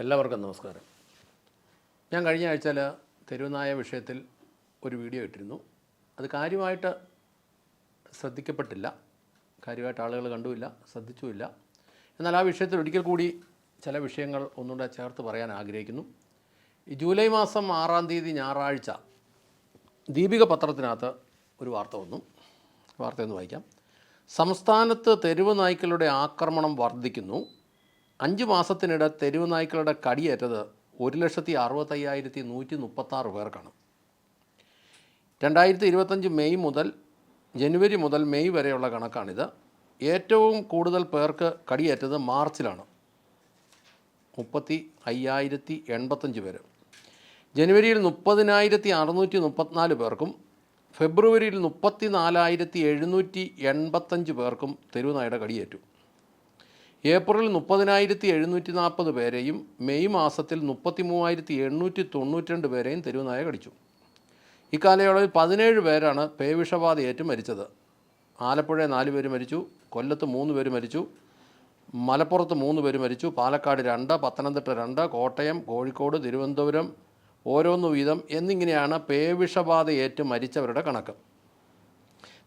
എല്ലാവർക്കും നമസ്കാരം. ഞാൻ കഴിഞ്ഞ ആഴ്ചയിൽ തെരുവുനായ വിഷയത്തിൽ ഒരു വീഡിയോ ഇട്ടിരുന്നു. അത് കാര്യമായിട്ട് ശ്രദ്ധിക്കപ്പെട്ടില്ല. കാര്യമായിട്ട് ആളുകൾ കണ്ടുമില്ല ശ്രദ്ധിച്ചുമില്ല. എന്നാൽ ആ വിഷയത്തിൽ ഒരിക്കൽ കൂടി ചില വിഷയങ്ങൾ ഒന്നുകൂടെ ചേർത്ത് പറയാൻ ആഗ്രഹിക്കുന്നു. ഈ ജൂലൈ മാസം ആറാം തീയതി ഞായറാഴ്ച ദീപിക പത്രത്തിനകത്ത് ഒരു വാർത്ത വന്നു. വാർത്തയൊന്ന് വായിക്കാം. സംസ്ഥാനത്ത് തെരുവ് നായ്ക്കളുടെ ആക്രമണം വർദ്ധിക്കുന്നു. അഞ്ച് മാസത്തിനിടെ തെരുവ് നായ്ക്കളുടെ കടിയേറ്റത് ഒരു ലക്ഷത്തി അറുപത്തയ്യായിരത്തി നൂറ്റി മുപ്പത്താറ് പേർക്കാണ്. രണ്ടായിരത്തി ഇരുപത്തഞ്ച് മെയ് മുതൽ ജനുവരി മുതൽ മെയ് വരെയുള്ള കണക്കാണിത്. ഏറ്റവും കൂടുതൽ പേർക്ക് കടിയേറ്റത് മാർച്ചിലാണ്. മുപ്പത്തി അയ്യായിരത്തി എൺപത്തഞ്ച് പേര്. ജനുവരിയിൽ മുപ്പതിനായിരത്തി അറുന്നൂറ്റി മുപ്പത്തിനാല് പേർക്കും ഫെബ്രുവരിയിൽ മുപ്പത്തി നാലായിരത്തി എഴുന്നൂറ്റി എൺപത്തഞ്ച് പേർക്കും തെരുവുനായുടെ കടിയേറ്റു. ഏപ്രിൽ മുപ്പതിനായിരത്തി എഴുന്നൂറ്റി നാൽപ്പത് പേരെയും മെയ് മാസത്തിൽ മുപ്പത്തി മൂവായിരത്തി എണ്ണൂറ്റി തൊണ്ണൂറ്റിരണ്ട് പേരെയും തെരുവുനായ കടിച്ചു. ഇക്കാലയളവിൽ പതിനേഴ് പേരാണ് പേവിഷബാധയേറ്റ് മരിച്ചത്. ആലപ്പുഴ നാല് പേര് മരിച്ചു കൊല്ലത്ത് മൂന്ന് പേര് മരിച്ചു മലപ്പുറത്ത് മൂന്ന് പേര് മരിച്ചു പാലക്കാട് രണ്ട് പത്തനംതിട്ട രണ്ട് കോട്ടയം കോഴിക്കോട് തിരുവനന്തപുരം ഓരോന്ന് വീതം എന്നിങ്ങനെയാണ് പേവിഷബാധയേറ്റ് മരിച്ചവരുടെ കണക്ക്.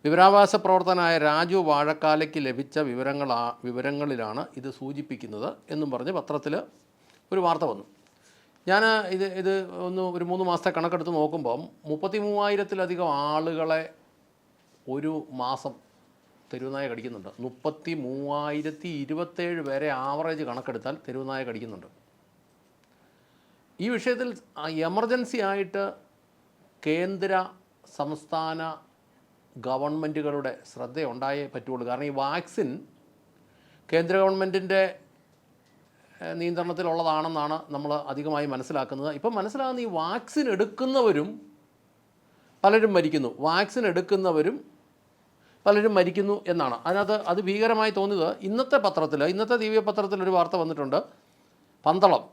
വിവരാവകാശ പ്രവർത്തനായ രാജു വാഴക്കാലയ്ക്ക് ലഭിച്ച വിവരങ്ങളാ വിവരങ്ങളിലാണ് ഇത് സൂചിപ്പിക്കുന്നത് എന്നും പറഞ്ഞ് പത്രത്തിൽ ഒരു വാർത്ത വന്നു. ഞാൻ ഇത് ഇത് ഒന്ന് ഒരു മൂന്ന് മാസത്തെ കണക്കെടുത്ത് നോക്കുമ്പം മുപ്പത്തി മൂവായിരത്തിലധികം ആളുകളെ ഒരു മാസം തെരുവുനായ കടിക്കുന്നുണ്ട്. മുപ്പത്തി മൂവായിരത്തി ഇരുപത്തേഴ് പേരെ ആവറേജ് കണക്കെടുത്താൽ തെരുവുനായ കടിക്കുന്നുണ്ട്. ഈ വിഷയത്തിൽ എമർജൻസി ആയിട്ട് കേന്ദ്ര സംസ്ഥാന ഗവൺമെന്റുകളുടെ ശ്രദ്ധയുണ്ടായേ പറ്റുള്ളൂ. കാരണം ഈ വാക്സിൻ കേന്ദ്ര ഗവൺമെന്റിന്റെ നിയന്ത്രണത്തിലുള്ളതാണെന്നാണ് നമ്മൾ അധികമായി മനസ്സിലാക്കുന്നത്. ഇപ്പം മനസ്സിലാകുന്ന ഈ വാക്സിൻ എടുക്കുന്നവരും പലരും മരിക്കുന്നു. വാക്സിൻ എടുക്കുന്നവരും പലരും മരിക്കുന്നു എന്നാണ്. അതിനകത്ത് അത് ഭീകരമായി തോന്നിയത് ഇന്നത്തെ പത്രത്തിൽ ഇന്നത്തെ ദിവ്യ പത്രത്തിൽ ഒരു വാർത്ത വന്നിട്ടുണ്ട്. പന്തളം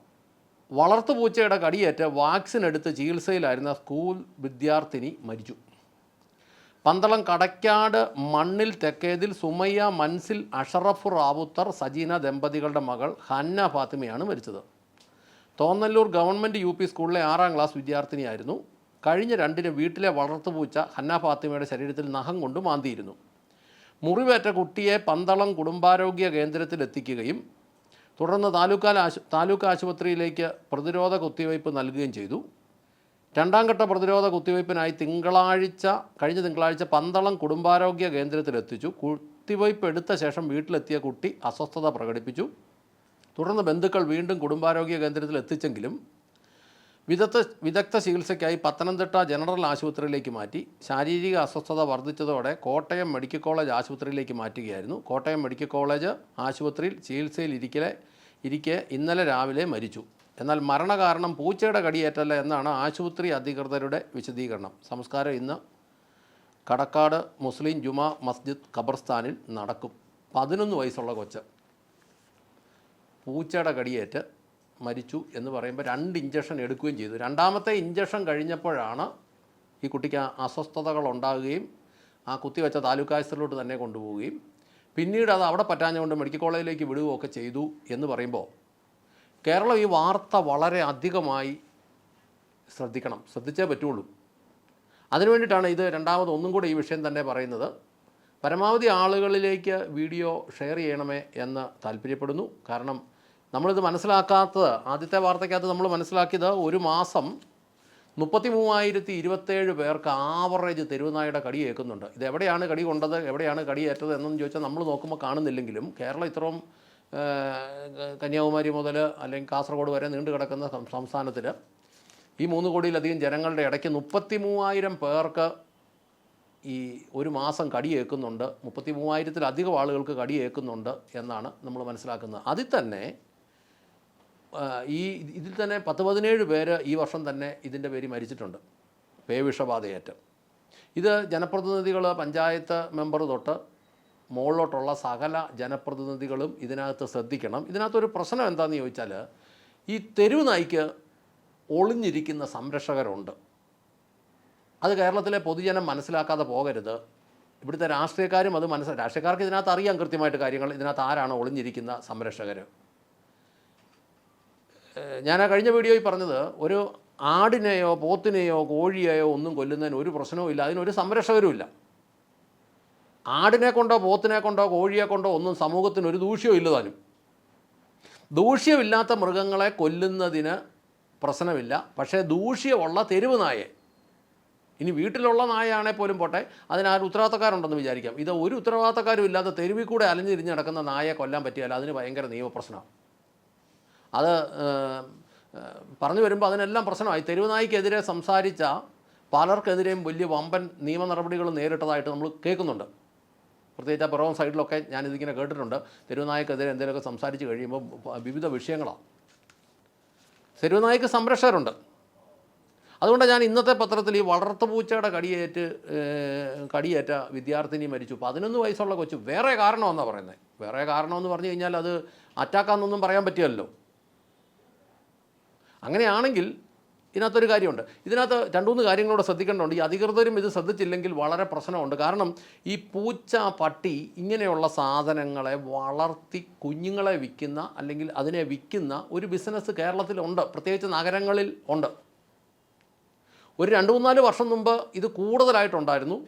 വളർത്തുപൂച്ചയുടെ കടിയേറ്റ് വാക്സിൻ എടുത്ത് ചികിത്സയിലായിരുന്ന സ്കൂൾ വിദ്യാർത്ഥിനി മരിച്ചു. പന്തളം കടക്കാട് മണ്ണിൽ തെക്കേതിൽ സുമയ്യ മൻസിൽ അഷറഫ് റാവുത്തർ സജീന ദമ്പതികളുടെ മകൾ ഹന്ന ഫാത്തിമയാണ് മരിച്ചത്. തോന്നല്ലൂർ ഗവൺമെന്റ് യു പി സ്കൂളിലെ ആറാം ക്ലാസ് വിദ്യാർത്ഥിനിയായിരുന്നു. കഴിഞ്ഞ രണ്ടിന് വീട്ടിലെ വളർത്തുപൂച്ച ഹന്ന ഫാത്തിമയുടെ ശരീരത്തിൽ നഖം കൊണ്ട് മാന്തിയിരുന്നു. മുറിവേറ്റ കുട്ടിയെ പന്തളം കുടുംബാരോഗ്യ കേന്ദ്രത്തിൽ എത്തിക്കുകയും തുടർന്ന് താലൂക്കാൽ ആശു താലൂക്ക് ആശുപത്രിയിലേക്ക് പ്രതിരോധ കുത്തിവയ്പ് നൽകുകയും ചെയ്തു. രണ്ടാം ഘട്ട പ്രതിരോധ കുത്തിവയ്പ്പിനായി തിങ്കളാഴ്ച കഴിഞ്ഞ തിങ്കളാഴ്ച പന്തളം കുടുംബാരോഗ്യ കേന്ദ്രത്തിലെത്തിച്ചു. കുത്തിവയ്പ്പ് എടുത്ത ശേഷം വീട്ടിലെത്തിയ കുട്ടി അസ്വസ്ഥത പ്രകടിപ്പിച്ചു. തുടർന്ന് ബന്ധുക്കൾ വീണ്ടും കുടുംബാരോഗ്യ കേന്ദ്രത്തിൽ എത്തിച്ചെങ്കിലും വിദഗ്ധ വിദഗ്ധ ചികിത്സയ്ക്കായി പത്തനംതിട്ട ജനറൽ ആശുപത്രിയിലേക്ക് മാറ്റി. ശാരീരിക അസ്വസ്ഥത വർദ്ധിച്ചതോടെ കോട്ടയം മെഡിക്കൽ കോളേജ് ആശുപത്രിയിലേക്ക് മാറ്റുകയായിരുന്നു. കോട്ടയം മെഡിക്കൽ കോളേജ് ആശുപത്രിയിൽ ചികിത്സയിൽ ഇരിക്കലെ ഇരിക്കെ ഇന്നലെ രാവിലെ മരിച്ചു. എന്നാൽ മരണകാരണം പൂച്ചയുടെ കടിയേറ്റല്ല എന്നാണ് ആശുപത്രി അധികൃതരുടെ വിശദീകരണം. സംസ്കാരം ഇന്ന് കടക്കാട് മുസ്ലിം ജുമാ മസ്ജിദ് ഖബർസ്ഥാനിൽ നടക്കും. പതിനൊന്ന് വയസ്സുള്ള കൊച്ച് പൂച്ചയുടെ കടിയേറ്റ് മരിച്ചു എന്ന് പറയുമ്പോൾ രണ്ട് ഇഞ്ചക്ഷൻ എടുക്കുകയും ചെയ്തു. രണ്ടാമത്തെ ഇഞ്ചക്ഷൻ കഴിഞ്ഞപ്പോഴാണ് ഈ കുട്ടിക്ക് അസ്വസ്ഥതകൾ ഉണ്ടാകുകയും ആ കുത്തിവെച്ച താലൂക്ക് ആശുപത്രിയിലോട്ട് തന്നെ കൊണ്ടുപോവുകയും പിന്നീട് അത് അവിടെ പറ്റാഞ്ഞുകൊണ്ട് മെഡിക്കൽ കോളേജിലേക്ക് വിടുകയൊക്കെ ചെയ്തു എന്ന് പറയുമ്പോൾ കേരളം ഈ വാർത്ത വളരെ അധികമായി ശ്രദ്ധിക്കണം ശ്രദ്ധിച്ചേ പറ്റുള്ളൂ. അതിനു വേണ്ടിയിട്ടാണ് ഇത് രണ്ടാമത് ഒന്നും കൂടെ ഈ വിഷയം തന്നെ പറയുന്നത്. പരമാവധി ആളുകളിലേക്ക് വീഡിയോ ഷെയർ ചെയ്യണമേ എന്ന് താല്പര്യപ്പെടുന്നു. കാരണം നമ്മളിത് മനസ്സിലാക്കാത്തത് ആദ്യത്തെ വാർത്തയ്ക്കകത്ത് നമ്മൾ മനസ്സിലാക്കിയത് ഒരു മാസം മുപ്പത്തി മൂവായിരത്തി ഇരുപത്തേഴ് പേർക്ക് ആവറേജ് തെരുവുനായുടെ കടി ഏൽക്കുന്നുണ്ട്. ഇത് എവിടെയാണ് കടി കൊണ്ടത് എവിടെയാണ് കടി ഏറ്റത് എന്നൊന്നും ചോദിച്ചാൽ നമ്മൾ നോക്കുമ്പോൾ കാണുന്നില്ലെങ്കിലും കേരളം ഇത്രയും കന്യാകുമാരി മുതൽ അല്ലെങ്കിൽ കാസർഗോഡ് വരെ നീണ്ടു കിടക്കുന്ന സംസ്ഥാനത്തിൽ ഈ മൂന്ന് കോടിയിലധികം ജനങ്ങളുടെ ഇടയ്ക്ക് മുപ്പത്തി മൂവായിരം പേർക്ക് ഈ ഒരു മാസം കടിയേക്കുന്നുണ്ട് മുപ്പത്തി മൂവായിരത്തിലധികം ആളുകൾക്ക് കടിയേക്കുന്നുണ്ട് എന്നാണ് നമ്മൾ മനസ്സിലാക്കുന്നത്. അതിൽ തന്നെ ഈ ഇതിൽ തന്നെ പത്ത് പതിനേഴ് പേര് ഈ വർഷം തന്നെ ഇതിന്റെ പേര് മരിച്ചിട്ടുണ്ട്. പേവിഷബാധയേറ്റം. ഇത് ജനപ്രതിനിധികൾ പഞ്ചായത്ത് മെമ്പർ തൊട്ട് മുകളിലോട്ടുള്ള സകല ജനപ്രതിനിധികളും ഇതിനകത്ത് ശ്രദ്ധിക്കണം. ഇതിനകത്തൊരു പ്രശ്നം എന്താണെന്ന് ചോദിച്ചാൽ ഈ തെരുവ് നായ്ക്ക് ഒളിഞ്ഞിരിക്കുന്ന സംരക്ഷകരുണ്ട്. അത് കേരളത്തിലെ പൊതുജനം മനസ്സിലാക്കാതെ പോകരുത്. ഇവിടുത്തെ രാഷ്ട്രീയക്കാരും അത് മനസ്സിലാക്കി രാഷ്ട്രീയക്കാർക്ക് ഇതിനകത്ത് അറിയാം കൃത്യമായിട്ട് കാര്യങ്ങൾ. ഇതിനകത്ത് ആരാണ് ഒളിഞ്ഞിരിക്കുന്ന സംരക്ഷകർ ഞാൻ ആ കഴിഞ്ഞ വീഡിയോയിൽ പറഞ്ഞത് ഒരു ആടിനെയോ പോത്തിനെയോ കോഴിയെയോ ഒന്നും കൊല്ലുന്നതിന് ഒരു പ്രശ്നവും ഇല്ല അതിനൊരു സംരക്ഷകരും ഇല്ല ആടിനെ കൊണ്ടോ പോത്തിനെ കൊണ്ടോ കോഴിയെ കൊണ്ടോ ഒന്നും സമൂഹത്തിന് ഒരു ദൂഷ്യവും ഇല്ല താനും. ദൂഷ്യമില്ലാത്ത മൃഗങ്ങളെ കൊല്ലുന്നതിന് പ്രശ്നമില്ല. പക്ഷേ ദൂഷ്യമുള്ള തെരുവ് നായെ ഇനി വീട്ടിലുള്ള നായയാണെങ്കിൽ പോലും പോട്ടെ അതിനാരും ഉത്തരവാദിത്തക്കാരുണ്ടെന്ന് വിചാരിക്കാം. ഇത് ഒരു ഉത്തരവാദിത്തക്കാരും ഇല്ലാത്ത തെരുവിൽ കൂടെ അലഞ്ഞിരിഞ്ഞ് നടക്കുന്ന നായയെ കൊല്ലാൻ പറ്റിയാൽ അതിന് ഭയങ്കര നിയമപ്രശ്നമാണ്. അത് പറഞ്ഞു വരുമ്പോൾ അതിനെല്ലാം പ്രശ്നമായി. തെരുവ് നായ്ക്കെതിരെ സംസാരിച്ച പലർക്കെതിരെയും വലിയ വമ്പൻ നിയമ നടപടികൾ നേരിട്ടതായിട്ട് നമ്മൾ കേൾക്കുന്നുണ്ട്. പ്രത്യേകിച്ച് ആ പിറവം സൈഡിലൊക്കെ ഞാനിതിങ്ങനെ കേട്ടിട്ടുണ്ട്. തെരുവുനായ്ക്കെതിരെ എന്തെങ്കിലുമൊക്കെ സംസാരിച്ച് കഴിയുമ്പോൾ വിവിധ വിഷയങ്ങളാണ്. തെരുവുനായ്ക്ക് സംരക്ഷകരുണ്ട്. അതുകൊണ്ട് ഞാൻ ഇന്നത്തെ പത്രത്തിൽ ഈ വളർത്തുപൂച്ചയുടെ കടിയേറ്റ് കടിയേറ്റ വിദ്യാർത്ഥിനി മരിച്ചു. പതിനൊന്ന് വയസ്സുള്ള കൊച്ചു വേറെ കാരണമെന്നാണ് പറയുന്നത് വേറെ കാരണമെന്ന് പറഞ്ഞു കഴിഞ്ഞാൽ അത് അറ്റാക്കാന്നൊന്നും പറയാൻ പറ്റിയല്ലോ അങ്ങനെയാണെങ്കിൽ ഇതിനകത്തൊരു കാര്യമുണ്ട്. ഇതിനകത്ത് രണ്ട് മൂന്ന് കാര്യങ്ങളോട് ശ്രദ്ധിക്കേണ്ടതുണ്ട്. ഈ അധികൃതരും ഇത് ശ്രദ്ധിച്ചില്ലെങ്കിൽ വളരെ പ്രശ്നമുണ്ട്. കാരണം ഈ പൂച്ച പട്ടി ഇങ്ങനെയുള്ള സാധനങ്ങളെ വളർത്തി കുഞ്ഞുങ്ങളെ വിൽക്കുന്ന അല്ലെങ്കിൽ അതിനെ വിൽക്കുന്ന ഒരു ബിസിനസ് കേരളത്തിലുണ്ട്. പ്രത്യേകിച്ച് നഗരങ്ങളിൽ ഉണ്ട്. ഒരു രണ്ട് മൂന്നാൽ വർഷം മുമ്പ് ഇത് കൂടുതലായിട്ടുണ്ടായിരുന്നു.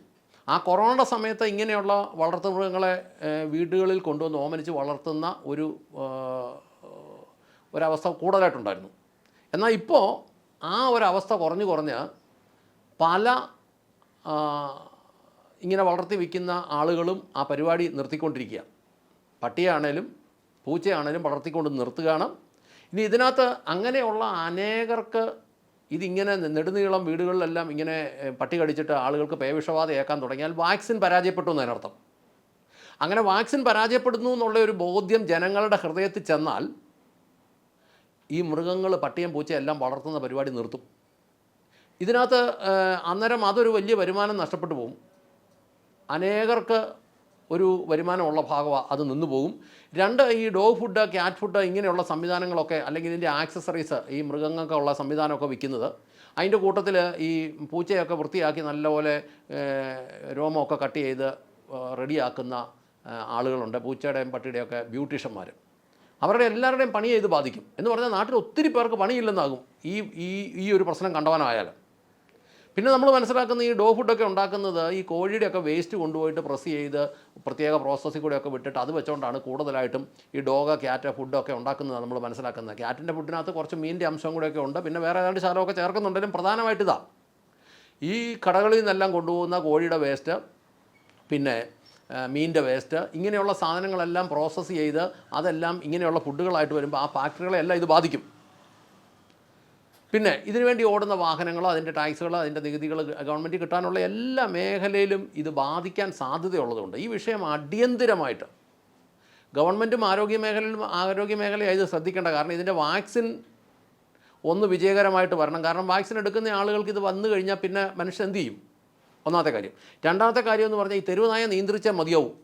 ആ കൊറോണയുടെ സമയത്ത് ഇങ്ങനെയുള്ള വളർത്തുമൃഗങ്ങളെ വീടുകളിൽ കൊണ്ടുവന്ന് ഓമനിച്ച് വളർത്തുന്ന ഒരു ഒരവസ്ഥ കൂടുതലായിട്ടുണ്ടായിരുന്നു. എന്നാൽ ഇപ്പോൾ ആ ഒരവസ്ഥ കുറഞ്ഞു കുറഞ്ഞ് പല ഇങ്ങനെ വളർത്തി വിൽക്കുന്ന ആളുകളും ആ പരിപാടി നിർത്തിക്കൊണ്ടിരിക്കുക. പട്ടിയാണേലും പൂച്ചയാണേലും വളർത്തിക്കൊണ്ട് നിർത്തുകയാണ്. ഇനി ഇതിനകത്ത് അങ്ങനെയുള്ള അനേകർക്ക് ഇതിങ്ങനെ നെടുനീളം വീടുകളിലെല്ലാം ഇങ്ങനെ പട്ടി കടിച്ചിട്ട് ആളുകൾക്ക് പേവിഷവാദം ഏക്കാൻ തുടങ്ങിയാൽ വാക്സിൻ പരാജയപ്പെട്ടു എന്നതിനർത്ഥം അങ്ങനെ വാക്സിൻ പരാജയപ്പെടുന്നു എന്നുള്ള ഒരു ബോധ്യം ജനങ്ങളുടെ ഹൃദയത്തിൽ ചെന്നാൽ ഈ മൃഗങ്ങൾ പട്ടിയും പൂച്ചയും എല്ലാം വളർത്തുന്ന പരിപാടി നിർത്തും. ഇതിനകത്ത് അന്നേരം അതൊരു വലിയ വരുമാനം നഷ്ടപ്പെട്ടു പോകും അനേകർക്ക് ഒരു വരുമാനമുള്ള ഭാഗമാണ് അത് നിന്നു പോകും. രണ്ട് ഈ ഡോഗ് ഫുഡ് ക്യാറ്റ് ഫുഡ് ഇങ്ങനെയുള്ള സംവിധാനങ്ങളൊക്കെ അല്ലെങ്കിൽ ഇതിന്റെ ആക്സസറീസ് ഈ മൃഗങ്ങൾക്കുള്ള സംവിധാനമൊക്കെ വിൽക്കുന്നത് അതിന്റെ കൂട്ടത്തിൽ ഈ പൂച്ചയൊക്കെ വൃത്തിയാക്കി നല്ലപോലെ രോമമൊക്കെ കട്ട് ചെയ്ത് റെഡിയാക്കുന്ന ആളുകളുണ്ട്. പൂച്ചയുടെയും പട്ടിയുടെയൊക്കെ ബ്യൂട്ടീഷ്യന്മാർ അവരുടെ എല്ലാവരുടെയും പണിയെ ഇത് ബാധിക്കും. എന്ന് പറഞ്ഞാൽ നാട്ടിൽ ഒത്തിരി പേർക്ക് പണിയില്ലെന്നാകും ഈ ഈ ഈ ഒരു പ്രശ്നം കണ്ടവനായാൽ പിന്നെ നമ്മൾ മനസ്സിലാക്കുന്ന ഈ ഡോ ഫുഡൊക്കെ ഉണ്ടാക്കുന്നത് ഈ കോഴിയുടെയൊക്കെ വേസ്റ്റ് കൊണ്ടുപോയിട്ട് പ്രസ് ചെയ്ത് പ്രത്യേക പ്രോസസ്സിൽ കൂടെയൊക്കെ വിട്ടിട്ട് അത് വെച്ചുകൊണ്ടാണ് കൂടുതലായിട്ടും ഈ ഡോഗ ക്യാറ്റ് ഫുഡൊക്കെ ഉണ്ടാക്കുന്നത് നമ്മൾ മനസ്സിലാക്കുന്നത്. ക്യാറ്റിന്റെ ഫുഡിനകത്ത് കുറച്ച് മീനിന്റെ അംശം കൂടെയൊക്കെ ഉണ്ട്. പിന്നെ വേറെ ഏതാണ്ട് ശാലമൊക്കെ ചേർക്കുന്നുണ്ടെങ്കിലും പ്രധാനമായിട്ട് ഇതാ. ഈ കടകളിൽ നിന്നെല്ലാം കൊണ്ടുപോകുന്ന കോഴിയുടെ വേസ്റ്റ് പിന്നെ മീനിന്റെ വേസ്റ്റ് ഇങ്ങനെയുള്ള സാധനങ്ങളെല്ലാം പ്രോസസ്സ് ചെയ്ത് അതെല്ലാം ഇങ്ങനെയുള്ള ഫുഡുകളായിട്ട് വരുമ്പോൾ ആ ഫാക്ടറികളെല്ലാം ഇത് ബാധിക്കും. പിന്നെ ഇതിനുവേണ്ടി ഓടുന്ന വാഹനങ്ങളോ അതിന്റെ ടാക്സുകളോ അതിന്റെ നികുതികൾ ഗവൺമെന്റ് കിട്ടാനുള്ള എല്ലാ മേഖലയിലും ഇത് ബാധിക്കാൻ സാധ്യതയുള്ളതുകൊണ്ട് ഈ വിഷയം അടിയന്തിരമായിട്ട് ഗവൺമെന്റും ആരോഗ്യ മേഖലയിലും ആരോഗ്യ മേഖലയായി ഇത് ശ്രദ്ധിക്കേണ്ട കാരണം ഇതിന്റെ വാക്സിൻ ഒന്ന് വിജയകരമായിട്ട് വരണം. കാരണം വാക്സിൻ എടുക്കുന്ന ആളുകൾക്ക് ഇത് വന്നു കഴിഞ്ഞാൽ പിന്നെ മനുഷ്യൻ എന്ത് ചെയ്യും? ഒന്നാമത്തെ കാര്യം. രണ്ടാമത്തെ കാര്യം എന്ന് പറഞ്ഞാൽ ഈ തെരുവുനായ നിയന്ത്രിച്ചാൽ മതിയാവും.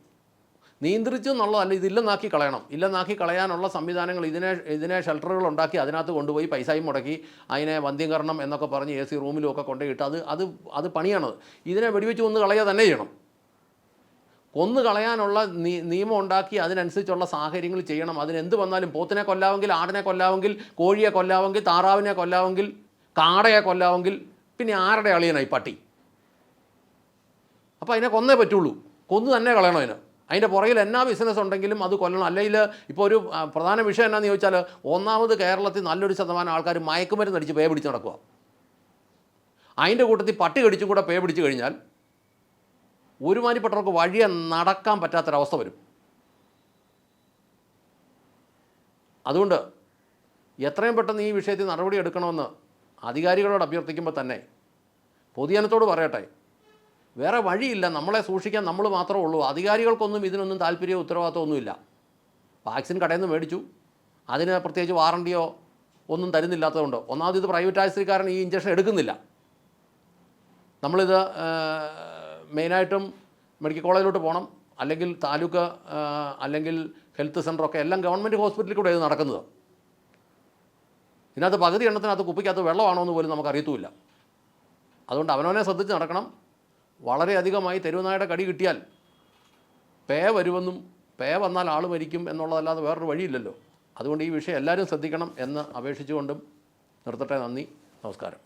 നിയന്ത്രിച്ചു എന്നുള്ളതല്ല ഇതില്ലെന്നാക്കി കളയണം. ഇല്ലെന്നാക്കി കളയാനുള്ള സംവിധാനങ്ങൾ ഇതിനെ ഇതിനെ ഷെൽട്ടറുകൾ ഉണ്ടാക്കി അതിനകത്ത് കൊണ്ടുപോയി പൈസയും മുടക്കി അതിനെ വന്ധ്യീകരണം എന്നൊക്കെ പറഞ്ഞ് എ സി റൂമിലും ഒക്കെ കൊണ്ടുപോയിട്ട് അത് അത് അത് പണിയാണത് ഇതിനെ വെടിവെച്ച് ഒന്ന് കളയുക തന്നെ ചെയ്യണം. കൊന്നു കളയാനുള്ള നിയമം ഉണ്ടാക്കി അതിനനുസരിച്ചുള്ള സാഹചര്യങ്ങൾ ചെയ്യണം. അതിനെന്ത് വന്നാലും പോത്തിനെ കൊല്ലാമെങ്കിൽ ആടിനെ കൊല്ലാമെങ്കിൽ കോഴിയെ കൊല്ലാമെങ്കിൽ താറാവിനെ കൊല്ലാമെങ്കിൽ കാടയെ കൊല്ലാമെങ്കിൽ പിന്നെ ആരുടെ അളിയനായി പട്ടി? അപ്പോൾ അതിനെ കൊന്നേ പറ്റുള്ളൂ. കൊന്നു തന്നെ കളയണം അതിന്. അതിന്റെ പുറകിൽ എന്നാ ബിസിനസ് ഉണ്ടെങ്കിലും അത് കൊല്ലണം. അല്ലെങ്കിൽ ഇപ്പോൾ ഒരു പ്രധാന വിഷയം എന്നാന്ന് ചോദിച്ചാൽ ഒന്നാമത് കേരളത്തിൽ നല്ലൊരു ശതമാനം ആൾക്കാർ മയക്കുമരുന്ന് അടിച്ച് പേ പിടിച്ച് നടക്കുക അതിന്റെ കൂട്ടത്തിൽ പട്ടി കടിച്ചും കൂടെ പേ പിടിച്ച് കഴിഞ്ഞാൽ ഒരുമാതിരിപ്പെട്ടവർക്ക് വഴിയെ നടക്കാൻ പറ്റാത്തൊരവസ്ഥ വരും. അതുകൊണ്ട് എത്രയും പെട്ടെന്ന് ഈ വിഷയത്തിൽ നടപടി എടുക്കണമെന്ന് അധികാരികളോട് അഭ്യർത്ഥിക്കുമ്പോൾ തന്നെ പൊതുജനത്തോട് പറയട്ടെ. വേറെ വഴിയില്ല. നമ്മളെ സൂക്ഷിക്കാൻ നമ്മൾ മാത്രമേ ഉള്ളൂ. അധികാരികൾക്കൊന്നും ഇതിനൊന്നും താല്പര്യമോ ഉത്തരവാദിത്തമൊന്നുമില്ല വാക്സിൻ കടയിൽ നിന്ന് മേടിച്ചു. അതിന് പ്രത്യേകിച്ച് വാറണ്ടിയോ ഒന്നും തരുന്നില്ലാത്തതുകൊണ്ട്. ഒന്നാമത് ഇത് പ്രൈവറ്റ് ആശുപത്രിക്കാരൻ ഈ ഇഞ്ചക്ഷൻ എടുക്കുന്നില്ല. നമ്മളിത് മെയിനായിട്ടും മെഡിക്കൽ കോളേജിലോട്ട് പോകണം. അല്ലെങ്കിൽ താലൂക്ക് അല്ലെങ്കിൽ ഹെൽത്ത് സെന്ററൊക്കെ എല്ലാം ഗവൺമെന്റ് ഹോസ്പിറ്റലിൽ കൂടെ ഇത് നടക്കുന്നത്. ഇതിനകത്ത് പകുതി എണ്ണത്തിനകത്ത് കുപ്പിക്കകത്ത് വെള്ളമാണോ എന്ന് പോലും നമുക്ക് അറിയത്തുമില്ല. അതുകൊണ്ട് അവനവനെ ശ്രദ്ധിച്ച് നടക്കണം. വളരെയധികമായി തെരുവനായുടെ കടി കിട്ടിയാൽ പേ വരുമെന്നും പേ വന്നാൽ ആൾ മരിക്കും എന്നുള്ളതല്ലാതെ വേറൊരു വഴിയില്ലല്ലോ. അതുകൊണ്ട് ഈ വിഷയം എല്ലാവരും ശ്രദ്ധിക്കണം എന്ന് അപേക്ഷിച്ചുകൊണ്ടും നിർത്തട്ടെ. നന്ദി. നമസ്കാരം.